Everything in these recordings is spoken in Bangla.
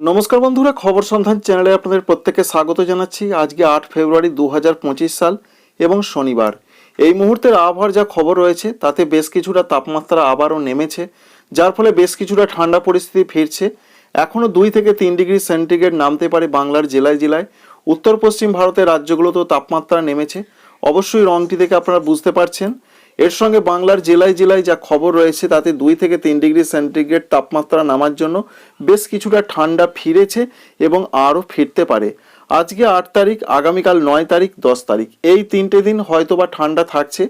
নমস্কার বন্ধুরা, খবর সন্ধান চ্যানেলে আপনাদের প্রত্যেককে স্বাগত জানাচ্ছি। আজকে আট ফেব্রুয়ারি দু হাজার পঁচিশ সাল এবং শনিবার। এই মুহূর্তের আবহাওয়ার যা খবর রয়েছে, তাতে বেশ কিছুটা তাপমাত্রা আবারও নেমেছে, যার ফলে বেশ কিছুটা ঠান্ডা পরিস্থিতি ফিরছে। এখনও দুই থেকে তিন ডিগ্রি সেন্টিগ্রেড নামতে পারে বাংলার জেলায় জেলায়। উত্তর পশ্চিম ভারতের রাজ্যগুলোতেও তাপমাত্রা নেমেছে। অবশ্যই রংটি দেখে আপনারা বুঝতে পারছেন। এর সঙ্গে বাংলার জেলায় জেলায় যা খবর রয়েছে, তাতে দুই থেকে তিন ডিগ্রি সেন্টিগ্রেড তাপমাত্রা নামার জন্য বেশ কিছুটা ঠান্ডা ফিরেছে এবং আরও ফিরতে পারে। আজকে আট তারিখ, আগামীকাল নয় তারিখ, দশ তারিখ। এই তিনটে দিন হয়তোবা ঠান্ডা থাকছে,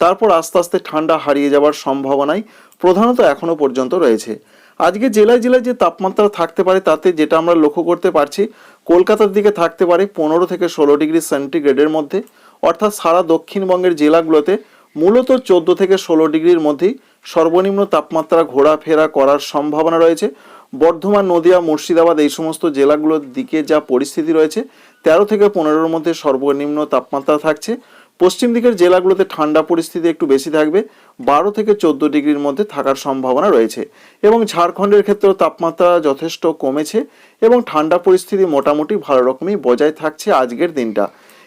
তারপর আস্তে আস্তে ঠান্ডা হারিয়ে যাওয়ার সম্ভাবনাই প্রধানত এখনও পর্যন্ত রয়েছে। আজকে জেলায় জেলায় যে তাপমাত্রা থাকতে পারে, তাতে যেটা আমরা লক্ষ্য করতে পারছি, কলকাতার দিকে থাকতে পারে পনেরো থেকে ষোলো ডিগ্রি সেন্টিগ্রেডের মধ্যে। অর্থাৎ সারা দক্ষিণবঙ্গের জেলাগুলোতে মূলত চোদ্দ থেকে ষোলো ডিগ্রির মধ্যেই সর্বনিম্ন তাপমাত্রা ঘোরাফেরা করার সম্ভাবনা রয়েছে। বর্ধমান, নদিয়া, মুর্শিদাবাদ এই সমস্ত জেলাগুলোর দিকে যা পরিস্থিতি রয়েছে, তেরো থেকে পনেরোর মধ্যে সর্বনিম্ন তাপমাত্রা থাকছে। পশ্চিম দিকের জেলাগুলোতে ঠান্ডা পরিস্থিতি একটু বেশি থাকবে, বারো থেকে চোদ্দ ডিগ্রির মধ্যে থাকার সম্ভাবনা রয়েছে এবং ঝাড়খণ্ডের ক্ষেত্রেও তাপমাত্রা যথেষ্ট কমেছে এবং ঠান্ডা পরিস্থিতি মোটামুটি ভালো রকমই বজায় থাকছে আজকের দিনটা।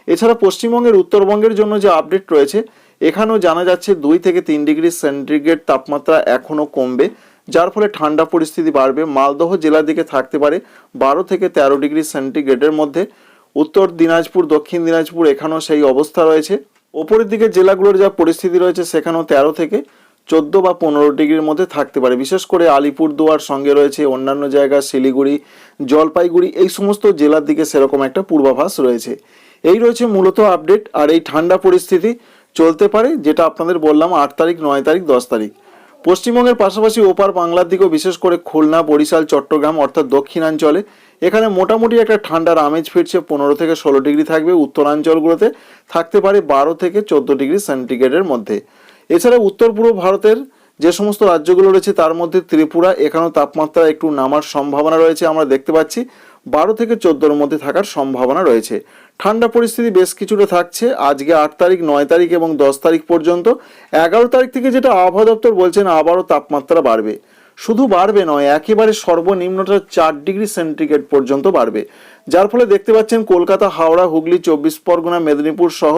এছাড়া পশ্চিমবঙ্গের উত্তরবঙ্গের জন্য যে আপডেট রয়েছে এখানেও জানা যাচ্ছে দুই থেকে তিন ডিগ্রি সেন্টিগ্রেড তাপমাত্রা এখনও কমবে, যার ফলে ঠান্ডা পরিস্থিতি বাড়বে। মালদহ জেলার দিকে থাকতে পারে বারো থেকে তেরো ডিগ্রি সেন্টিগ্রেডের মধ্যে। উত্তর দিনাজপুর, দক্ষিণ দিনাজপুর এখানেও সেই অবস্থা রয়েছে। ওপরের দিকে জেলাগুলোর যা পরিস্থিতি রয়েছে সেখানেও তেরো থেকে চোদ্দ বা পনেরো ডিগ্রির মধ্যে থাকতে পারে। বিশেষ করে আলিপুরদুয়ার সঙ্গে রয়েছে অন্যান্য জায়গা, শিলিগুড়ি, জলপাইগুড়ি, এই সমস্ত জেলার দিকে সেরকম একটা পূর্বাভাস রয়েছে। এই রয়েছে মূলত আপডেট। আর এই ঠান্ডা পরিস্থিতি চলতে পারে, যেটা আপনাদের বললাম আট তারিখ, নয় তারিখ, দশ তারিখ। পশ্চিমবঙ্গের পাশাপাশি ওপার বাংলার দিকেও বিশেষ করে খুলনা, বরিশাল, চট্টগ্রাম অর্থাৎ দক্ষিণাঞ্চলে এখানে মোটামুটি একটা ঠান্ডার আমেজ ফিরছে, পনেরো থেকে ষোলো ডিগ্রি থাকবে উত্তরাঞ্চলগুলোতে, থাকতে পারে বারো থেকে চোদ্দ ডিগ্রি সেন্টিগ্রেডের মধ্যে। এছাড়া উত্তর পূর্ব ভারতের যে সমস্ত রাজ্যগুলো রয়েছে, তার মধ্যে ত্রিপুরা, এখানেও তাপমাত্রা একটু নামার সম্ভাবনা রয়েছে, আমরা দেখতে পাচ্ছি। বারো থেকে চোদ্দোর মধ্যে থাকার সম্ভাবনা রয়েছে। ঠান্ডা পরিস্থিতি বেশ কিছুটা থাকছে। আজকে আট তারিখ, নয় তারিখ এবং দশ তারিখ পর্যন্ত। এগারো তারিখ থেকে যেটা আবহাওয়া দপ্তর বলছেন, আবারও তাপমাত্রা বাড়বে। শুধু বাড়বে নয়, একেবারে সর্বনিম্নটা চার ডিগ্রি সেন্টিগ্রেড পর্যন্ত বাড়বে। যার ফলে দেখতে পাচ্ছেন, কলকাতা, হাওড়া, হুগলি, চব্বিশ পরগনা, মেদিনীপুর সহ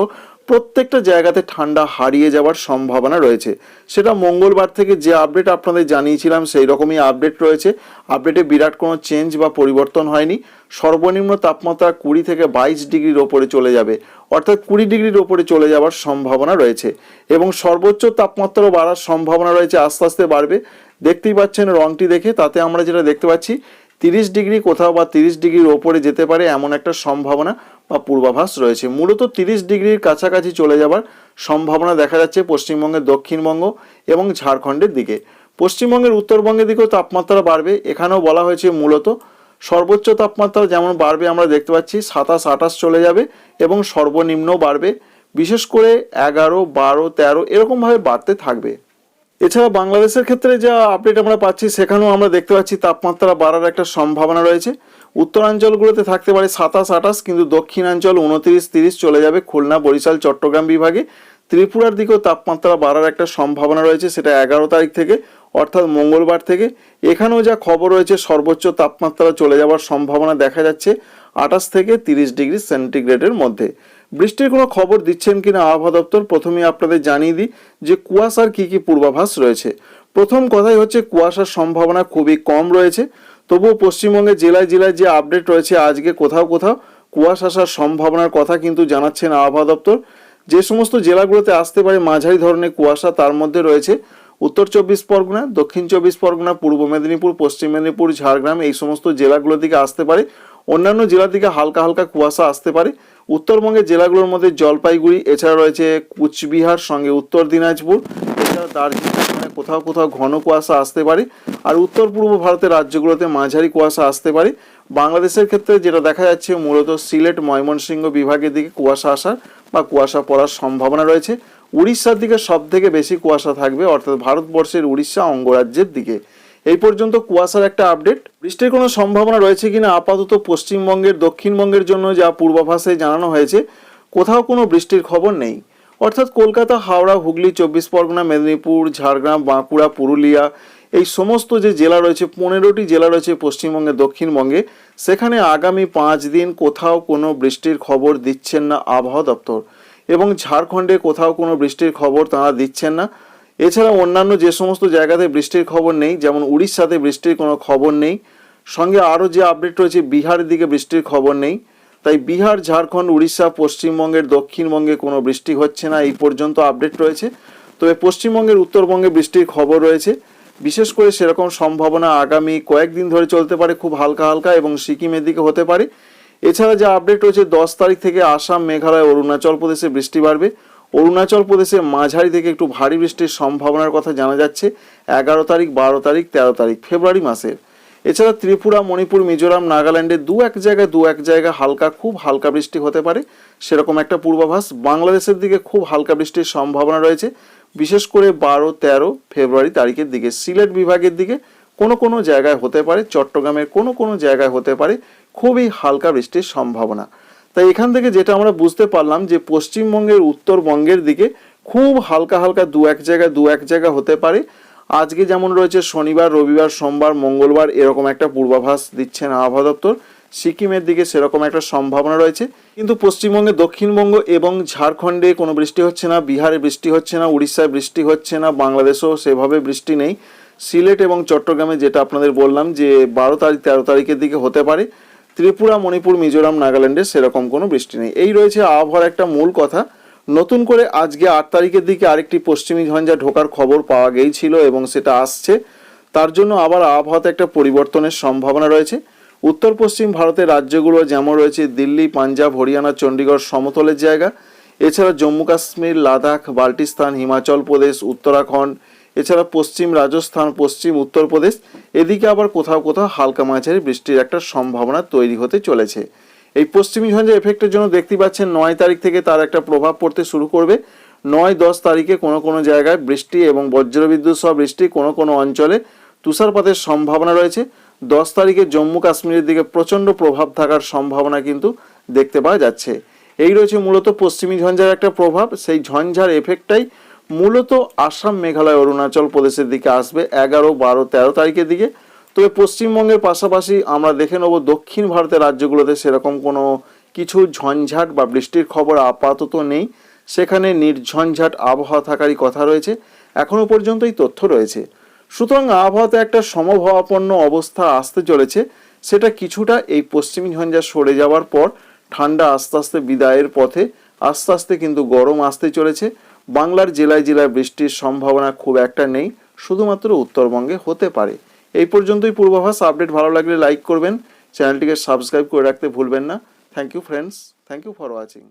প্রত্যেকটা জায়গাতে ঠান্ডা হারিয়ে যাওয়ার সম্ভাবনা রয়েছে। সেটা মঙ্গলবার থেকে যে আপডেট আপনাদের জানিয়েছিলাম, সেই রকমই আপডেট রয়েছে। আপডেটে বিরাট কোনো চেঞ্জ বা পরিবর্তন হয়নি। সর্বনিম্ন তাপমাত্রা কুড়ি থেকে বাইশ ডিগ্রির ওপরে চলে যাবে। অর্থাৎ কুড়ি ডিগ্রির ওপরে চলে যাওয়ার সম্ভাবনা রয়েছে। এবং সর্বোচ্চ তাপমাত্রাও বাড়ার সম্ভাবনা রয়েছে, আস্তে আস্তে বাড়বে। দেখতেই পাচ্ছেন রংটি দেখে, তাতে আমরা যেটা দেখতে পাচ্ছি, তিরিশ ডিগ্রি কোথাও বা তিরিশ ডিগ্রির ওপরে যেতে পারে এমন একটা সম্ভাবনা। বা পূর্বাভাস রয়েছে। মূলত তিরিশ ডিগ্রির কাছাকাছি চলে যাবার সম্ভাবনা দেখা যাচ্ছে পশ্চিমবঙ্গের দক্ষিণবঙ্গ এবং ঝাড়খণ্ডের দিকে। পশ্চিমবঙ্গের উত্তরবঙ্গের দিকেও তাপমাত্রা বাড়বে। এখানেও বলা হয়েছে মূলত সর্বোচ্চ তাপমাত্রা যেমন বাড়বে আমরা দেখতে পাচ্ছি, সাতাশ আঠাশ চলে যাবে এবং সর্বনিম্ন বাড়বে। বিশেষ করে এগারো, বারো, তেরো এরকমভাবে বাড়তে থাকবে। এছাড়া বাংলাদেশের ক্ষেত্রে যা আপডেট আমরা পাচ্ছি, সেখানেও আমরা দেখতে পাচ্ছি তাপমাত্রা বাড়ার একটা সম্ভাবনা রয়েছে। উত্তরাঞ্চলগুলোতে থাকতে পারে সাতাশ আঠাশ, কিন্তু দক্ষিণাঞ্চল উনত্রিশ তিরিশ চলে যাবে খুলনা, বরিশাল, চট্টগ্রাম বিভাগে। ত্রিপুরার দিকেও তাপমাত্রা বাড়ার একটা সম্ভাবনা রয়েছে, সেটা এগারো তারিখ থেকে, অর্থাৎ মঙ্গলবার থেকে। এখানেও যা খবর রয়েছে, সর্বোচ্চ তাপমাত্রা চলে যাওয়ার সম্ভাবনা দেখা যাচ্ছে আঠাশ থেকে তিরিশ ডিগ্রি সেন্টিগ্রেডের মধ্যে। বৃষ্টির কোনো খবর দিচ্ছেন কিনা আবহাওয়া দপ্তর প্রথমে আপনাদের জানিয়ে দিই যে কুয়াশার কি কি পূর্বাভাস রয়েছে। প্রথম কথাই হচ্ছে, কুয়াশার সম্ভাবনা খুবই কম রয়েছে। তবুও পশ্চিমবঙ্গে জেলায় জেলায় যে আপডেট রয়েছে আজকে কোথাও কোথাও, কুয়াশা আসার সম্ভাবনার কথা কিন্তু জানাচ্ছেন আবহাওয়া দপ্তর। যে সমস্ত জেলাগুলোতে আসতে পারে মাঝারি ধরনের কুয়াশা, তার মধ্যে রয়েছে উত্তর চব্বিশ পরগনা, দক্ষিণ চব্বিশ পরগনা, পূর্ব মেদিনীপুর, পশ্চিম মেদিনীপুর, ঝাড়গ্রাম, এই সমস্ত জেলাগুলো থেকে আসতে পারে অন্যান্য জেলার দিকে হালকা হালকা কুয়াশা আসতে পারে। উত্তরবঙ্গের জেলাগুলোর মধ্যে জলপাইগুড়ি, এছাড়া রয়েছে কুচবিহার, সঙ্গে উত্তর দিনাজপুর, এছাড়া দার্জিলিং কোথাও কোথাও ঘন কুয়াশা আসতে পারে। আর উত্তর পূর্ব ভারতের রাজ্যগুলোতে মাঝারি কুয়াশা আসতে পারে। বাংলাদেশের ক্ষেত্রে যেটা দেখা যাচ্ছে, মূলত সিলেট, ময়মনসিংহ বিভাগের দিকে কুয়াশা আসার বা কুয়াশা পড়ার সম্ভাবনা রয়েছে। উড়িষ্যার দিকে সব থেকে বেশি কুয়াশা থাকবে, অর্থাৎ ভারতবর্ষের উড়িষ্যা অঙ্গরাজ্যের দিকে। এই পর্যন্ত কুয়াশার একটা আপডেট। বৃষ্টির কোনো সম্ভাবনা রয়েছে কিনা? আপাতত পশ্চিমবঙ্গের, দক্ষিণবঙ্গের জন্য যা পূর্বাভাসে জানানো হয়েছে, কোথাও কোনো বৃষ্টির খবর নেই। অর্থাৎ কলকাতা, হাওড়া, হুগলি, চব্বিশ পরগনা, মেদিনীপুর, ঝাড়গ্রাম, বাঁকুড়া, পুরুলিয়া, এই সমস্ত যে জেলা রয়েছে, পনেরোটি জেলা রয়েছে পশ্চিমবঙ্গে, দক্ষিণবঙ্গে, সেখানে আগামী পাঁচ দিন কোথাও কোনো বৃষ্টির খবর দিচ্ছেন না আবহাওয়া দপ্তর। এবং ঝাড়খণ্ডে কোথাও কোনো বৃষ্টির খবর তারা দিচ্ছেন না। এছাড়া অন্যান্য যে সমস্ত জায়গাতে বৃষ্টির খবর নেই, যেমন উড়িষ্যাতে বৃষ্টির কোনো খবর নেই, সঙ্গে আরও যে আপডেট রয়েছে, বিহারের দিকে বৃষ্টির খবর নেই। তাই বিহার, ঝাড়খণ্ড, উড়িষ্যা, পশ্চিমবঙ্গের, দক্ষিণবঙ্গে কোনো বৃষ্টি হচ্ছে না, এই পর্যন্ত আপডেট রয়েছে। তবে পশ্চিমবঙ্গের, উত্তরবঙ্গে বৃষ্টির খবর রয়েছে। বিশেষ করে সেরকম সম্ভাবনা আগামী কয়েকদিন ধরে চলতে পারে, খুব হালকা হালকা এবং সিকিমের দিকে হতে পারে। এছাড়া যে আপডেট রয়েছে, দশ তারিখ থেকে আসাম, মেঘালয়, অরুণাচল প্রদেশে বৃষ্টি বাড়বে। অরুণাচল প্রদেশে মাঝারি থেকে একটু ভারী বৃষ্টির সম্ভাবনার কথা জানা যাচ্ছে এগারো তারিখ, বারো তারিখ, তেরো তারিখ, ফেব্রুয়ারি মাসের। এছাড়া ত্রিপুরা, মণিপুর, মিজোরাম, নাগাল্যান্ডে দু এক জায়গায় দু এক জায়গায় হালকা, খুব হালকা বৃষ্টি হতে পারে। সেরকম একটা পূর্বাভাস। বাংলাদেশের দিকে খুব হালকা বৃষ্টির সম্ভাবনা রয়েছে। বিশেষ করে বারো, তেরো ফেব্রুয়ারি তারিখের দিকে। সিলেট বিভাগের দিকে কোনো কোনো জায়গায় হতে পারে। চট্টগ্রামের কোনো কোনো জায়গায় হতে পারে। খুবই হালকা বৃষ্টির সম্ভাবনা। তাই এখান থেকে যেটা আমরা বুঝতে পারলাম যে পশ্চিমবঙ্গের উত্তরবঙ্গের দিকে খুব হালকা হালকা দু এক জায়গায় দু এক জায়গা হতে পারে। আজকে যেমন রয়েছে শনিবার, রবিবার, সোমবার, মঙ্গলবার এরকম একটা পূর্বাভাস দিচ্ছেন আবহাওয়া দপ্তর। সিকিমের দিকে সেরকম একটা সম্ভাবনা রয়েছে। কিন্তু পশ্চিমবঙ্গে দক্ষিণবঙ্গ এবং ঝাড়খণ্ডে কোনো বৃষ্টি হচ্ছে না, বিহারে বৃষ্টি হচ্ছে না, উড়িষ্যায় বৃষ্টি হচ্ছে না, বাংলাদেশেও সেভাবে বৃষ্টি নেই। সিলেট এবং চট্টগ্রামে যেটা আপনাদের বললাম যে বারো তারিখ, তেরো তারিখের দিকে হতে পারে। ত্রিপুরা, মণিপুর, মিজোরাম, নাগাল্যান্ডে সেরকম কোনো বৃষ্টি নেই। এই রয়েছে আবহাওয়ার একটা মূল কথা। নতুন করে আজকে আট তারিখের দিকে আরেকটি পশ্চিমী ঝঞ্ঝা ঢোকার খবর পাওয়া গিয়েছিল এবং সেটা আসছে। তার জন্য আবার আবহাওয়াতে একটা পরিবর্তনের সম্ভাবনা রয়েছে। উত্তর পশ্চিম ভারতের রাজ্যগুলো যেমন রয়েছে দিল্লি, পাঞ্জাব, হরিয়ানা, চণ্ডীগড় সমতলের জায়গা। এছাড়া জম্মু কাশ্মীর, লাদাখ, বাল্টিস্তান, হিমাচল প্রদেশ, উত্তরাখণ্ড এছাড়া পশ্চিম রাজস্থান, পশ্চিম উত্তরপ্রদেশ এদিকে আবার কোথাও কোথাও হালকা মাঝারি বৃষ্টির একটা সম্ভাবনা তৈরি হতে চলেছে। এই পশ্চিমী ঝঞ্ঝা এফেক্টের জন্য দেখতে পাচ্ছেন নয় তারিখ থেকে তার একটা প্রভাব পড়তে শুরু করবে। নয়, দশ তারিখে কোনো কোনো জায়গায় বৃষ্টি এবং বজ্রবিদ্যুৎ সহ বৃষ্টি কোনো কোনো অঞ্চলে তুষারপাতের সম্ভাবনা রয়েছে। দশ তারিখে জম্মু কাশ্মীরের দিকে প্রচণ্ড প্রভাব থাকার সম্ভাবনা কিন্তু দেখতে পাওয়া যাচ্ছে। এই রয়েছে মূলত পশ্চিমী ঝঞ্ঝার একটা প্রভাব। সেই ঝঞ্ঝার এফেক্টটাই মূলত আসাম, মেঘালয়, অরুণাচল প্রদেশের দিকে আসবে এগারো, বারো, তেরো তারিখের দিকে। তবে পশ্চিমবঙ্গের পাশাপাশি আমরা দেখে নেব দক্ষিণ ভারতের রাজ্যগুলোতে সেরকম কোনো কিছু ঝঞ্ঝাট বা বৃষ্টির খবর আপাতত নেই। সেখানে নির্ঝঞ্ঝাট আবহাওয়া থাকারই কথা রয়েছে। এখনও পর্যন্ত এই তথ্য রয়েছে। সুতরাং আবহাওয়াতে একটা সমভাবাপন্ন অবস্থা আসতে চলেছে। সেটা কিছুটা এই পশ্চিমী ঝঞ্ঝা সরে যাওয়ার পর ঠান্ডা আস্তে আস্তে বিদায়ের পথে আস্তে আস্তে কিন্তু গরম আসতে চলেছে। বাংলার জেলায় জেলায় বৃষ্টির সম্ভাবনা খুব একটা নেই, শুধুমাত্র উত্তরবঙ্গে হতে পারে। এই পর্যন্তই পূর্বাভাস। আপডেট ভালো লাগলে লাইক করবেন। চ্যানেলটিকে সাবস্ক্রাইব করে রাখতে ভুলবেন না। Thank you friends thank you for watching